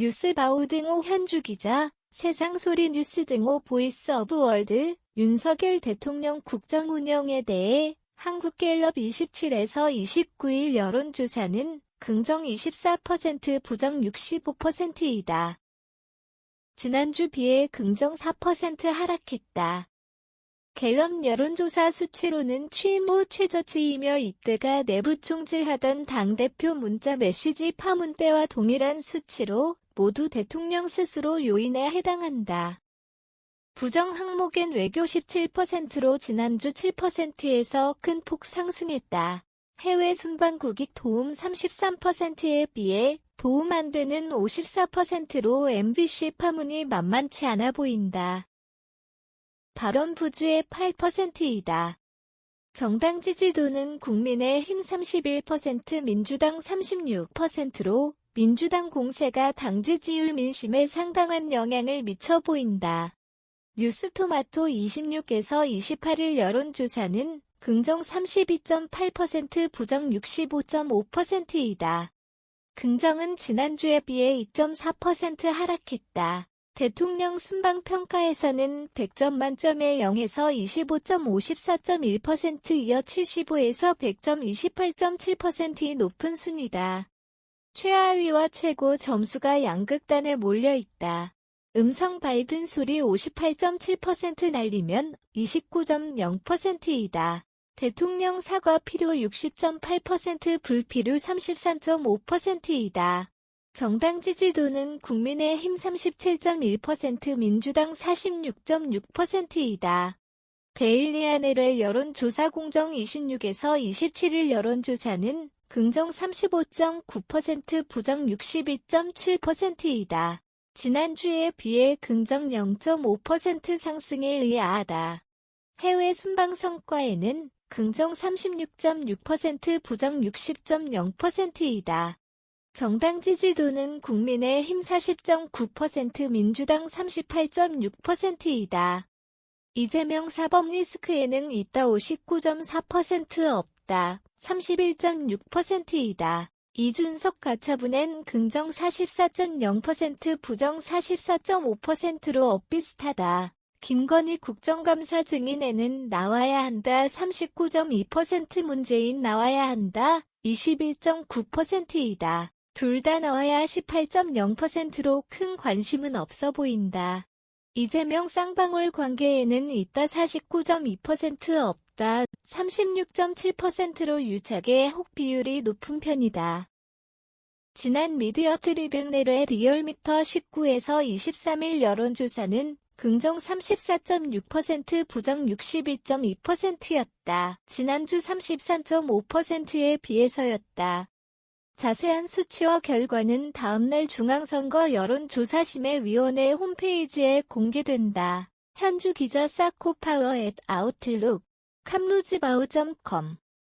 뉴스바우 등호 현주 기자, 세상소리 뉴스 등호 보이스 오브 월드, 윤석열 대통령 국정 운영에 대해 한국갤럽 27에서 29일 여론조사는 긍정 24% 부정 65%이다. 지난주 비해 긍정 4% 하락했다. 갤럽 여론조사 수치로는 취임 후 최저치이며 이때가 내부 총질하던 당대표 문자 메시지 파문 때와 동일한 수치로 모두 대통령 스스로 요인에 해당한다. 부정 항목엔 외교 17%로 지난주 7%에서 큰 폭 상승했다. 해외 순방국익 도움 33%에 비해 도움 안 되는 54%로 MBC 파문이 만만치 않아 보인다. 발언 부주의 8%이다. 정당 지지도는 국민의힘 31%, 민주당 36%로 민주당 공세가 당 지지율 민심에 상당한 영향을 미쳐 보인다. 뉴스토마토 26에서 28일 여론조사는 긍정 32.8% 부정 65.5%이다. 긍정은 지난주에 비해 2.4% 하락했다. 대통령 순방 평가에서는 100점 만점에 0에서 25점 54.1% 이어 75에서 100점 28.7%이 높은 순이다. 최하위와 최고 점수가 양극단에 몰려 있다. 음성 바이든 소리 58.7% 날리면 29.0%이다. 대통령 사과 필요 60.8% 불필요 33.5%이다. 정당 지지도는 국민의힘 37.1% 민주당 46.6%이다. 데일리아넬의 여론조사 공정 26에서 27일 여론조사는 긍정 35.9% 부정 62.7%이다. 지난주에 비해 긍정 0.5% 상승에 의아하다. 해외 순방 성과에는 긍정 36.6% 부정 60.0%이다. 정당 지지도는 국민의힘 40.9% 민주당 38.6%이다. 이재명 사법 리스크에는 있다 59.4% 없다 31.6%이다. 이준석 가처분엔 긍정 44.0% 부정 44.5%로 엇비슷하다. 김건희 국정감사 증인에는 나와야 한다 39.2% 문재인 나와야 한다 21.9%이다. 둘다 나와야 18.0%로 큰 관심은 없어 보인다. 이재명 쌍방울 관계에는 있다 49.2% 없다 36.7%로 유착의 혹 비율이 높은 편이다. 지난 미디어 트리뷴레의 리얼미터 19에서 23일 여론조사는 긍정 34.6% 부정 62.2%였다. 지난주 33.5%에 비해서였다. 자세한 수치와 결과는 다음날 중앙선거 여론조사심의위원회 홈페이지에 공개된다. 현주 기자 사코파워 앳 아웃룩 캄루즈바우.com